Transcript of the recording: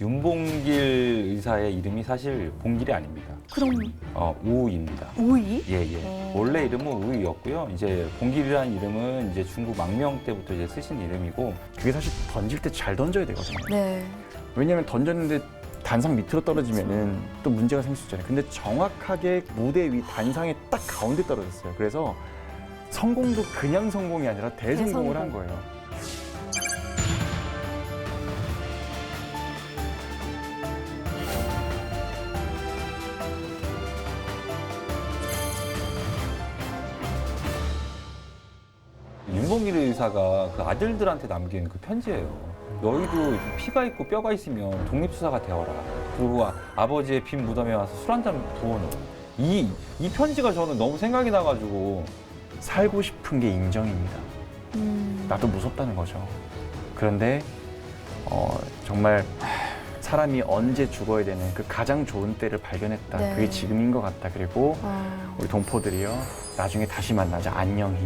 윤봉길 의사의 이름이 사실 봉길이 아닙니다. 그럼 어, 우입니다. 우이? 예, 예. 어. 원래 이름은 우이였고요. 이제 봉길이라는 이름은 이제 중국 망명 때부터 이제 쓰신 이름이고 그게 사실 던질 때 잘 던져야 되거든요. 네. 왜냐면 던졌는데 단상 밑으로 떨어지면은 또 문제가 생길 수 있잖아요. 근데 정확하게 무대 위 단상의 딱 가운데 떨어졌어요. 그래서 성공도 그냥 성공이 아니라 대성공을 한 대성공. 거예요. 윤봉길 의사가 그 아들들한테 남긴 그 편지예요. 너희도 피가 있고 뼈가 있으면 독립수사가 되어라. 그리고 아, 아버지의 빈 무덤에 와서 술 한 잔 부어놓은. 이, 이 편지가 저는 너무 생각이 나가지고 살고 싶은 게 인정입니다. 음. 나도 무섭다는 거죠. 그런데 어, 정말 사람이 언제 죽어야 되는 그 가장 좋은 때를 발견했다. 네. 그게 지금인 것 같다. 그리고 아, 우리 동포들이요. 나중에 다시 만나자. 안녕히.